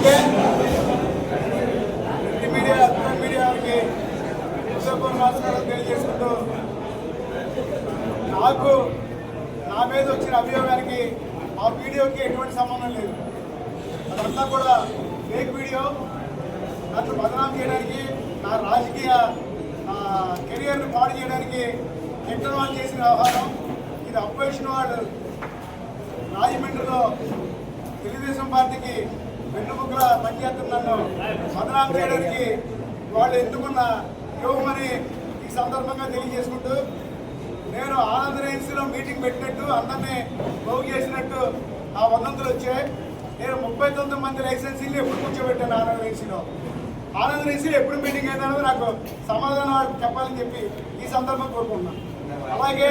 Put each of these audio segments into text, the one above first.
Okay. Print media media వారికి నమస్కారం తెలియజేసుకుంటూ నాకు నా మీద వచ్చిన అభియోగానికి ఆ వీడియోకి ఎటువంటి సంబంధం లేదు. అదంతా కూడా ఫేక్ వీడియో. నన్ను బదనాం చేయడానికి నా రాజకీయ కెరియర్ను పాడు చేయడానికి ఇంటర్వాల్ చేసిన వ్యవహారం ఇది అపోజిషన్ వాళ్ళు రాజమండ్రిలో తెలుగుదేశం పార్టీకి వెన్నుముక్కల పనిచేస్తున్నాను నన్ను బదనాం చేయడానికి వాళ్ళు ఎందుకున్న యోగమని ఈ సందర్భంగా తెలియజేసుకుంటూ నేను ఆనంద మీటింగ్ పెట్టినట్టు అందరినీ బాగు చేసినట్టు ఆ వదంతులు వచ్చాయి. నేను ముప్పై తొమ్మిది మంది లైసెన్సీలు ఎప్పుడు కూర్చోబెట్టాను ఆనంద ఆంధ్రప్రదేశ్లో ఆనంద ఎప్పుడు మీటింగ్ అయిందన్నది నాకు సమాధానం వాళ్ళకి చెప్పాలని చెప్పి ఈ సందర్భం కోరుకుంటున్నాను. అలాగే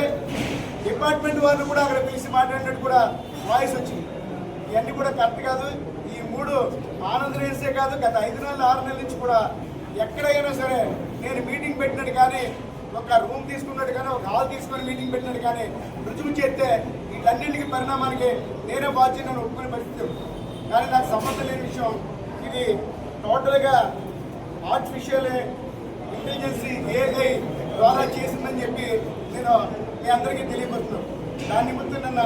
డిపార్ట్మెంట్ వాళ్ళు కూడా అక్కడ పిలిచి మాట్లాడినట్టు కూడా వాయిస్ వచ్చింది. ఇవన్నీ కూడా కరెక్ట్ కాదు. మూడు ఆంధ్రప్రదేశే కాదు గత ఐదు నెలలు ఆరు నెలల నుంచి కూడా ఎక్కడైనా సరే నేను మీటింగ్ పెట్టినట్టు కానీ ఒక రూమ్ తీసుకున్నట్టు కానీ ఒక హాల్ తీసుకొని మీటింగ్ పెట్టినట్టు కానీ రుజువు చేస్తే వీటన్నింటికి పరిణామానికి నేనే బాధ్యతను ఒప్పుకునే పరిస్థితి కానీ నాకు సంబంధం లేని విషయం ఇది టోటల్గా ఆర్టిఫిషియల్ ఇంటెలిజెన్సీ ఏఐ ద్వారా చేసిందని చెప్పి నేను మీ అందరికీ తెలియపరుస్తున్నాను. దాన్ని ముందు నన్ను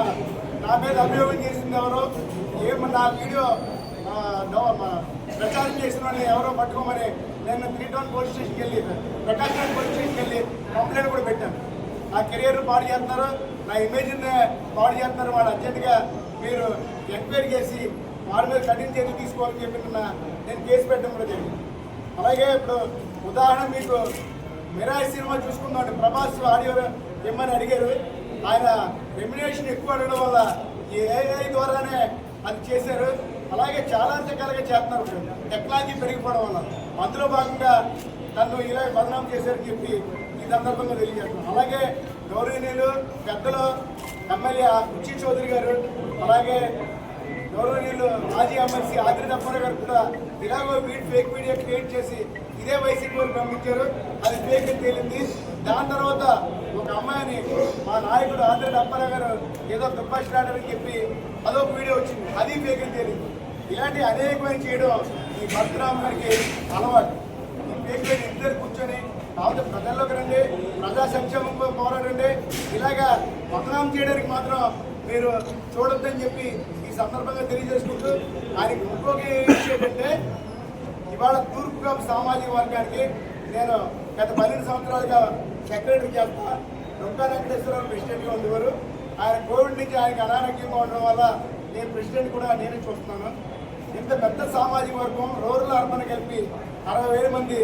నా మీద అభియోగం చేసింది ఎవరో ఏమన్నా నా వీడియో ప్రచారం చేసిన వాళ్ళని ఎవరో పట్టుకోమని నేను త్రీ టౌన్ పోలీస్ స్టేషన్కి వెళ్ళి ప్రకాశం పోలీస్ స్టేషన్కి వెళ్ళి కంప్లైంట్ కూడా పెట్టాను. నా కెరీర్ పాడు చేస్తున్నారు నా ఇమేజ్ని పాడు చేస్తున్నారు వాళ్ళు అర్జెంటుగా మీరు ఎంక్వైరీ చేసి వారి మీద కఠిన చర్యలు తీసుకోవాలని చెప్పి నేను కేసు పెట్టడం కూడా జరిగింది. అలాగే ఇప్పుడు ఉదాహరణ మీకు మిరాయి సినిమా చూసుకుందాం ప్రభాస్ ఆడియో ఇమ్మని అడిగారు. ఆయన రెమ్యునేషన్ ఎక్కువ అడగడం వల్ల ఈ ఏఐ ద్వారానే అది చేశారు. అలాగే చాలా రకాలుగా చేస్తున్నారు టెక్నాలజీ పెరిగిపోవడం వల్ల. అందులో భాగంగా నన్ను ఇలా బదనాం చేశారని చెప్పి ఈ సందర్భంగా తెలియజేస్తున్నాను. అలాగే గౌరవనీయులు పెద్దలు ఎమ్మెల్యే కుచ్చి చౌదరి గారు అలాగే గౌరవనీయులు మాజీ ఎమ్మెల్సీ ఆదిరి దప్పన గారు కూడా ఇలాగో వీడ్ ఫేక్ మీడియా క్రియేట్ చేసి ఇదే వైసీపీ వారు పంపించారు. అది ఫేక్ అని తేలింది. దాని తర్వాత ఒక అమ్మాయిని మా నాయకుడు ఆదిరి దప్పన గారు ఏదో దుబ్బాషిరాడని చెప్పి అదొక వీడియో వచ్చింది. అది ఫేక్ అని ఇలాంటి అనేకమైన చేయడం ఈ భద్రామ గారికి అలవాటు. ఈ ఫేక్ ఇద్దరు కూర్చొని కాకపోతే ప్రజల్లోకి రండి ప్రజా సంక్షేమం పోరాడండి. ఇలాగా బదనాం చేయడానికి మాత్రం మీరు చూడొద్దని చెప్పి ఈ సందర్భంగా తెలియజేసుకుంటూ ఆయనకి ఇంకొక ఏంటంటే ఇవాళ తూర్పు సామాజిక వర్గానికి నేను గత పన్నెండు సంవత్సరాలుగా సెక్రటరీ చేస్తా. రుక్కా వెంకటేశ్వరరావు ప్రెసిడెంట్గా ఉండేవారు. ఆయన కోవిడ్ నుంచి ఆయనకి అనారోగ్యంగా ఉండడం వల్ల నేను ప్రెసిడెంట్ కూడా నేనే చూస్తున్నాను. ఇంత పెద్ద సామాజిక వర్గం రూరల్ అర్బన్ కలిపి అరవై వేల మంది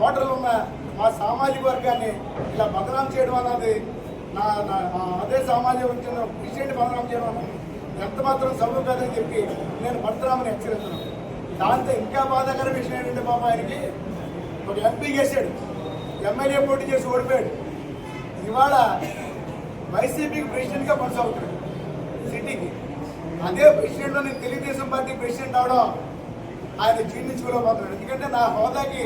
ఓటర్లు ఉన్న మా సామాజిక వర్గాన్ని ఇలా బదనాం చేయడం అన్నది నా నా- అదే సామాజిక వర్గం ప్రెసిడెంట్ బదనాం చేయడం అన్నది ఎంత మాత్రం సభ కాదని చెప్పి నేను భర్తరామని హెచ్చరిస్తున్నాను. దాంతో ఇంకా బాధాకర విషయం ఏంటంటే బాబు ఆయనకి ఒక ఎంపీ చేశాడు. ఎమ్మెల్యే పోటీ చేసి ఓడిపోయాడు. ఇవాళ వైసీపీకి ప్రెసిడెంట్గా కొనసాగుతున్నాడు. సిటీకి. అదే ప్రెసిడెంట్లో నేను తెలుగుదేశం పార్టీ ప్రెసిడెంట్ అవడం ఆయన జీర్ణించుకోలేకపోతున్నాడు ఎందుకంటే నా హోదాకి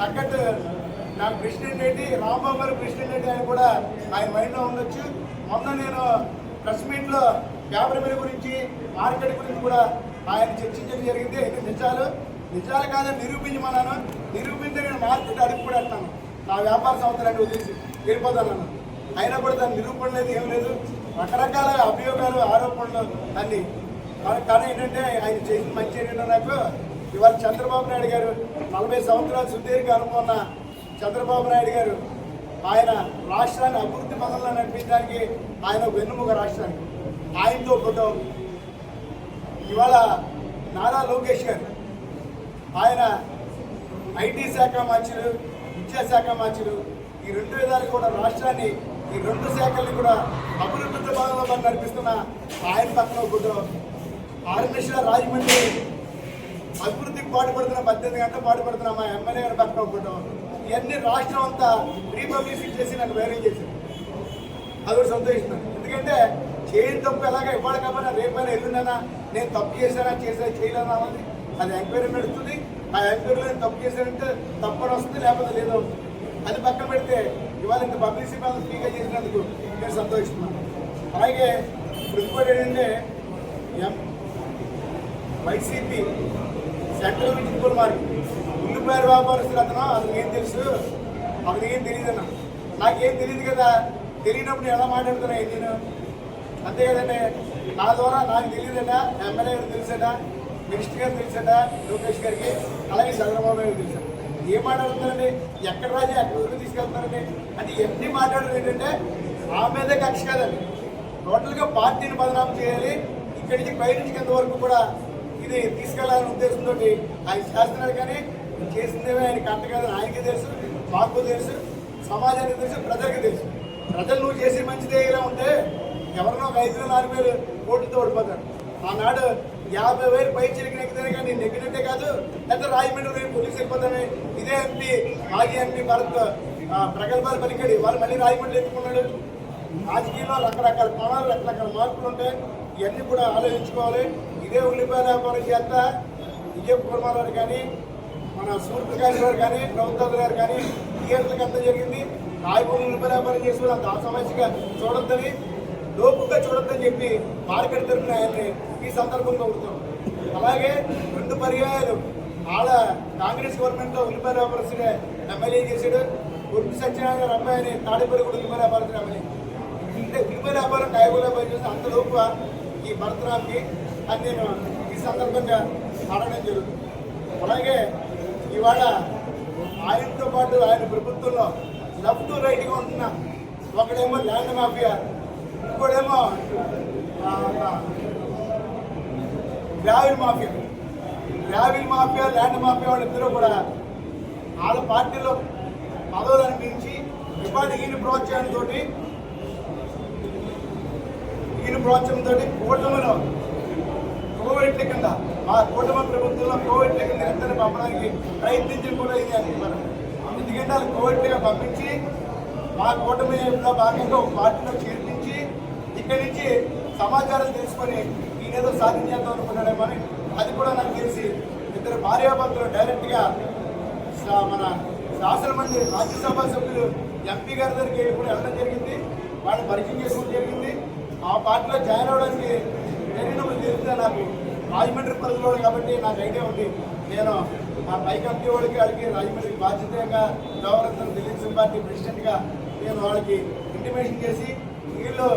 తగ్గట్టు నా ప్రెసిడెంట్ ఏంటి రాంబాబు గారు ప్రెసిడెంట్ ఏంటి అని కూడా ఆయన మైండ్లో ఉండొచ్చు. మొన్న నేను ప్రెస్ మీట్లో పేపర్ మీద గురించి మార్కెట్ గురించి కూడా ఆయన చర్చించడం జరిగింది. నిజాలు నిజాలు కాదని నిరూపించమన్నాను. నిరూపించే నేను మార్కెట్ అడుగు కూడా ఆ వ్యాపార సంస్థలన్నీ వదిలేసి వెళ్ళిపోతాను అయినా కూడా దాని నిరూపణ లేదు ఏం లేదు. రకరకాల అభియోగాలు ఆరోపణలు అన్ని. కానీ- ఏంటంటే ఆయన చేసిన మంచి ఏంటంటే నాకు ఇవాళ చంద్రబాబు నాయుడు గారు నలభై సంవత్సరాలు సుదీర్ఘ అనుకున్న చంద్రబాబు నాయుడు గారు ఆయన రాష్ట్రాన్ని అభివృద్ధి పదంలో నడిపించడానికి ఆయన వెన్నుముక రాష్ట్రానికి ఆయనతో ఫోటో ఇవాళ నారా లోకేష్ గారు ఆయన ఐటీ శాఖ మంత్రులు విద్యాశాఖ మంత్రులు. ఈ రెండు విధాలు కూడా రాష్ట్రాన్ని ఈ రెండు శాఖల్ని కూడా అభివృద్ధి భాగంలో మనం నడిపిస్తున్న ఆయన పక్కన ఒక ఫోటో ఆరు రాజమండ్రి అభివృద్ధికి పాటుపడుతున్న పద్దెనిమిది గంటలు పాటుపడుతున్న మా ఎమ్మెల్యే గారి పక్కన ఒక ఇవన్నీ రాష్ట్రం అంతా రీపబ్లిసిట్ చేసి నన్ను వేరే చేశారు అది కూడా సంతోషిస్తున్నాను ఎందుకంటే చేయని తప్పు ఎలాగ ఇవ్వాలి కాబట్టి రేపైనా ఎల్లుండనా నేను తప్పు చేశానా చేసా చేయలేనా అది ఎంక్వైరీ నడుస్తుంది. ఆ ఎంక్వైరీలో నేను తప్పు చేశానంటే తప్పని వస్తుంది లేకపోతే లేదు అది పక్కన పెడితే ఇవాళ ఇంత పబ్లిసిటీ మనం ఫ్రీగా చేసినందుకు నేను సంతోషిస్తున్నాను. అలాగే ఇంకోటి ఏంటంటే ఎం వైసీపీ సెంట్రల్ నుంచి ఇంకోటి మారి ఉల్లిపాయలు వ్యాపారస్తులు అతను అతనికి ఏం తెలుసు? అతనికి ఏం తెలియదు అన్న. నాకేం తెలియదు కదా? తెలియనప్పుడు ఎలా మాట్లాడుతున్నాయి నేను? అంతే కదంటే నా ద్వారా నాకు తెలియదట ఎమ్మెల్యే తెలుసట మినిస్టర్ గారు తెలుసట లోకేష్ గారికి? అలాగే చంద్రబాబు గారికి తెలుసట ఏం మాట్లాడుతున్నారండి? ఎక్కడ రాజు? ఎక్కడ వరకు తీసుకెళ్తున్నారండి? అంటే ఎన్ని మాట్లాడడం ఏంటంటే ఆ మీదే కక్ష కాదండి. టోటల్గా పార్టీని బదనాం చేయాలి. ఇక్కడి నుంచి పై నుంచి కింద వరకు కూడా ఇది తీసుకెళ్ళాలనే ఉద్దేశంతో ఆయన చేస్తున్నారు కానీ చేసిందేమో ఆయన కరెక్ట్ కాదని ఆయనకి తెలుసు మాకు తెలుసు సమాజానికి తెలుసు ప్రజలకు తెలుసు. ప్రజలు నువ్వు చేసి మంచిదే ఇలా ఉంటే ఎవరినో ఒక ఐదు వేలు నాలుగు వేలు ఓట్లతో ఓడిపోతాడు ఆనాడు యాభై వేలు పై చిరికి నెగ్గితేనే కానీ నెగ్గినట్టే కాదు. లేదా రాజమండ్రి రేపు పోలీసు వెళ్ళిపోతానే ఇదే ఎంపీ మాజీ ఎంపీ భరత్ ప్రగల్భాలు పలికాడు వాళ్ళు మళ్ళీ రాజమండ్రి ఎత్తుకున్నాడు. రాజకీయంలో రకరకాల కోణాలు రకరకాల మార్పులు ఉంటాయి ఇవన్నీ కూడా ఆలోచించుకోవాలి. ఇదే ఉల్లిపాయ వ్యాపారం చేస్తా విజయ కుమార్ గారు కానీ మన సూర్యప్రకాష్ గారు కానీ ప్రభుత్వ గారు కానీ టీఆర్ఎస్కి అంత జరిగింది? రాయపూర్ ఉల్లిపాయ వ్యాపారం చేసి అంత ఆ సమస్యగా చూడొద్దని లోపుగా చూడొద్దని చెప్పి మార్కెట్ తరపున ఆయన్ని ఈ సందర్భంగా ఉంటాం అలాగే రెండు పర్యాయాలు. ఆడ కాంగ్రెస్ గవర్నమెంట్లో ఉల్లిపాయ వ్యాపారస్తుడే ఎమ్మెల్యే చేశాడు. ఉర్పి సత్యనారాయణ అమ్మాయిని అబ్బాయిని తాడేపల్లి కూడా ఉల్లిపాయ వ్యాపారస్తుడు ఎమ్మెల్యే. అంటే ఉల్లిపాయ వ్యాపారం కాయగూర పనిచేసి అంత లోపు ఈ భరతరామ్కి అని నేను ఈ సందర్భంగా అడగడం జరుగుతుంది. అలాగే ఇవాళ ఆయనతో పాటు ఆయన ప్రభుత్వంలో లెఫ్ట్ రైట్గా ఉంటున్న ఒకడేమో land mafia ఇంకోడేమో gravel mafia. Gravel mafia land mafia వాళ్ళిద్దరూ కూడా వాళ్ళ పార్టీలో పదవులు అనిపించి ఇప్పటి ఈయన ప్రోత్సాహంతో ఈయన ప్రోత్సాహంతో కూటమిలో కోవిడ్ల కింద మా కూటమి ప్రభుత్వంలో కోవిడ్ల కింద నిరంతరం పంపడానికి ప్రయత్నించి కూడా ఇది అంటున్నారు ఎందుకంటే వాళ్ళు కోవిడ్గా పంపించి మా కూటమిలో భాగంగా ఒక పార్టీలో చేరి ఇక్కడి నుంచి సమాచారం తెలుసుకొని ఈయనేదో సాధించేద్దాం అనుకున్నాడేమో అని అది కూడా నాకు తెలిసి ఇద్దరు భార్యాభర్తలు డైరెక్ట్గా మన శాసనమండలి రాజ్యసభ సభ్యులు ఎంపీ గారి దగ్గరికి వెళ్ళి కూడా వెళ్ళడం జరిగింది. వాళ్ళని పరిచయం చేసుకోవడం జరిగింది. ఆ పార్టీలో జాయిన్ అవ్వడానికి జరిగినప్పుడు తెలిస్తే నాకు రాజమండ్రి పరిధిలో కాబట్టి నాకు ఐడియా ఉంది. నేను ఆ పై కమిటీ వాళ్ళకి వాళ్ళకి రాజమండ్రి బాధ్యతగా గవర్నర్ తెలుగుదేశం పార్టీ ప్రెసిడెంట్గా నేను వాళ్ళకి ఇంటిమేషన్ చేసి వీళ్ళు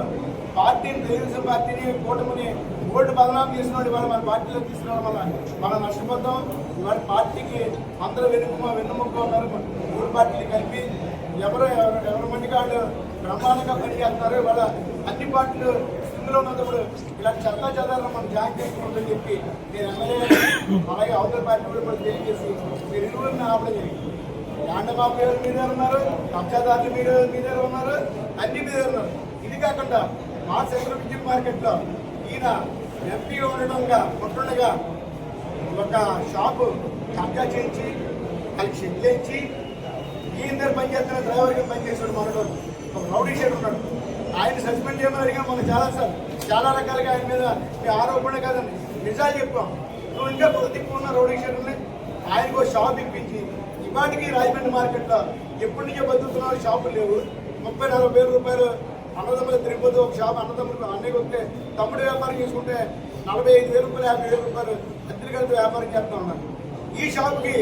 పార్టీని తెలుగుదేశం పార్టీని కూటమిని ఓటు బదనాం చేసిన వాళ్ళు ఇవాళ మన పార్టీలో తీసుకురావడం వల్ల మనం నష్టపోతాం. ఇవాళ పార్టీకి అందరూ వెనుక వెన్నుముక్క మూడు పార్టీలు కలిపి ఎవరు ఎవరు ఎవరి మంది వాళ్ళు బ్రహ్మాండంగా పనిచేస్తున్నారు ఇవాళ అన్ని పార్టీలు స్థితిలో ఉన్నప్పుడు ఇలా చెత్త చెదాలను మనం జాగ్రత్త చేసుకుంటుందని చెప్పి నేను ఎమ్మెల్యే అలాగే అవతల పార్టీ కూడా తెలియజేసి మీరు ఇరువురిని ఆపడం జరిగింది. యాండబాబు మీద మీదే ఉన్నారు కబ్జాదారులు మీరే మీదే ఉన్నారు అన్ని మీదే ఉన్నారు. ఇది కాకుండా మా సెంట్రల్ విద్యుత్ మార్కెట్లో ఈయన ఎంపీ ఉండడంగా కొట్టుండగా ఒక షాపు కబ్జా చేయించి వాళ్ళకి షెడ్ ఇచ్చి ఈయన దగ్గర పనిచేస్తున్న డ్రైవర్గా పనిచేసాడు మనలో. ఒక రౌడీ షెడ్ ఉన్నాడు. ఆయన సస్పెండ్ చేయమని అడిగా మనం చాలా సార్. చాలా రకాలుగా ఆయన మీద మీ ఆరోపణ కాదండి. నిజాలు చెప్పాం నువ్వు ఇంకా ప్రతిక్కున్న రౌడీ షెడ్ ఆయనకు ఒక షాప్ ఇప్పించి ఇవాటికి రాజమండ్రి మార్కెట్లో ఎప్పటి నుంచో బతుకుతున్నారు షాపులు లేవు. ముప్పై నలభై వేల రూపాయలు అన్నదమ్ములు తిరిగిపోతే ఒక షాప్ అన్నదమ్ములు అన్నీ ఉంటే తమ్ముడు వ్యాపారం చేసుకుంటే నలభై ఐదు వేల రూపాయలు యాభై వేల రూపాయలు అద్దెలు కలిపి వ్యాపారం చేస్తూ ఉన్నారు. ఈ షాప్కి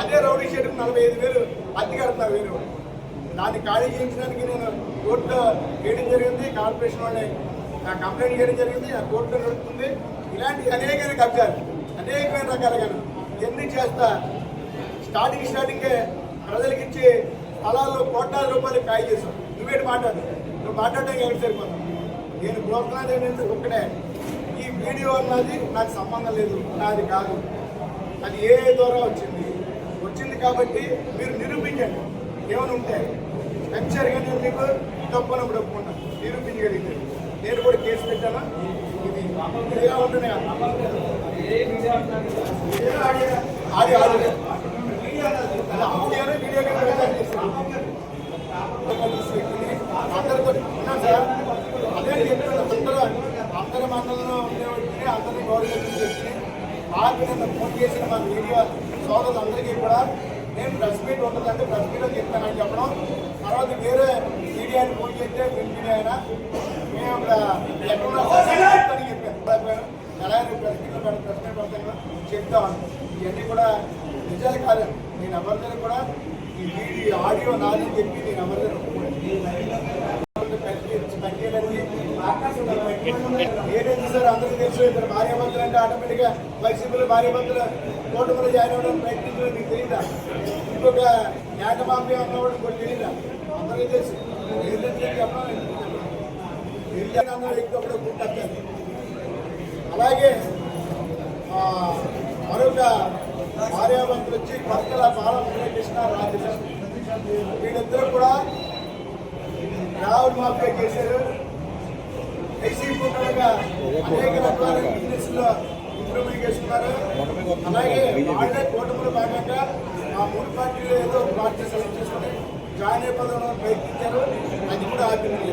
అదే రౌడీ షెడ్కి నలభై ఐదు వేలు అద్దె కడతారు వీరు. దాన్ని ఖాళీ చేయించడానికి నేను కోర్టులో వేయడం జరిగింది కార్పొరేషన్ వాళ్ళని నా కంప్లైంట్ చేయడం జరిగింది ఆ కోర్టులో నడుస్తుంది ఇలాంటి అనేకమైన కబ్జాలు అనేకమైన రకాలుగా ఎన్ని చేస్తా స్టార్టింగ్ స్టార్టింగే ప్రజలకిచ్చి స్థలాల్లో కోట్లాది రూపాయలు ఖాళీ చేశాం. నువ్వేంటి మాట్లాడు ఇప్పుడు మాట్లాడడానికి ఎవరు సరిపోతాను నేను కోరుకున్నది అనేది ఒక్కడే? ఈ వీడియో అన్నది నాకు సంబంధం లేదు. నాది కాదు. అది ఏ ద్వారా వచ్చింది? వచ్చింది కాబట్టి మీరు నిరూపించండి. ఏమైనా ఉంటే ఖచ్చితంగా నేను మీకు తప్పనప్పుడు ఒప్పుకుంటాను నిరూపించగలిగితే. నేను కూడా కేసు పెట్టాను? ఇది ఇదిగా ఉంటుంది ఆడియో. ఆడి ఆడియో. వీడియో కింద రికార్డ్ చేస్తాను అందరితో ఉన్నాం సార్ అదే చెప్తున్నా అందరూ అందరి మండలంలో ఉండేవాడిని అందరినీ గౌరవించి చెప్పి మాకు ఫోన్ చేసిన మా మీడియా సోదరులందరికీ కూడా నేను ప్రెస్ మీట్ ఉంటుందంటే ప్రెస్ మీట్లో చెప్తానని చెప్పడం. తర్వాత వేరే మీడియాని ఫోన్ చేస్తే మీడియా అయినా మేము ఇక్కడ ఎక్కడ చెప్పాను. ఎలా ప్రెస్ మీట్లో ప్రెస్ మీట్ ఇవన్నీ కూడా నిజాలు కాదు. నేను ఎవరిదని కూడా ఈ వీడియో ఆడియో నాదని చెప్పి నేను ఎవరిదని ఏదైతే సార్ అందరికీ తెలుసు ఇద్దరు భార్యాభర్తలు అంటే ఆటోమేటిక్గా వైసీపీలో భార్యాభర్తలు కూటమిలో జాయిన్ అవ్వడం ప్రయత్నించడం మీకు తెలియదా ఇంకొక న్యాయ మాఫియా కూడా తెలియదా అందరికీ తెలుసు. ఏంటంటే చెప్పడం అన్న వ్యక్తి ఒకడు గుర్తొచ్చారు అలాగే మరొక భార్యాభర్తలు వచ్చి భర్తల బాలకృష్ణ రాజేష్ వీళ్ళిద్దరూ కూడా రాహుల్ మాఫియా చేశారు. ఐసీ కూటమిగా అనేక రకాల బిజినెస్లో ఇంప్రూవ్మెంట్ చేసుకున్నారు అలాగే వాళ్ళే కూటమిలో భాగంగా ఆ మూడు పార్టీలు ఏదో పార్టీ సెలెక్ట్ చేసుకుని జాయిన్ అయిపోదామని ప్రయత్నించారు. అది కూడా ఆపింది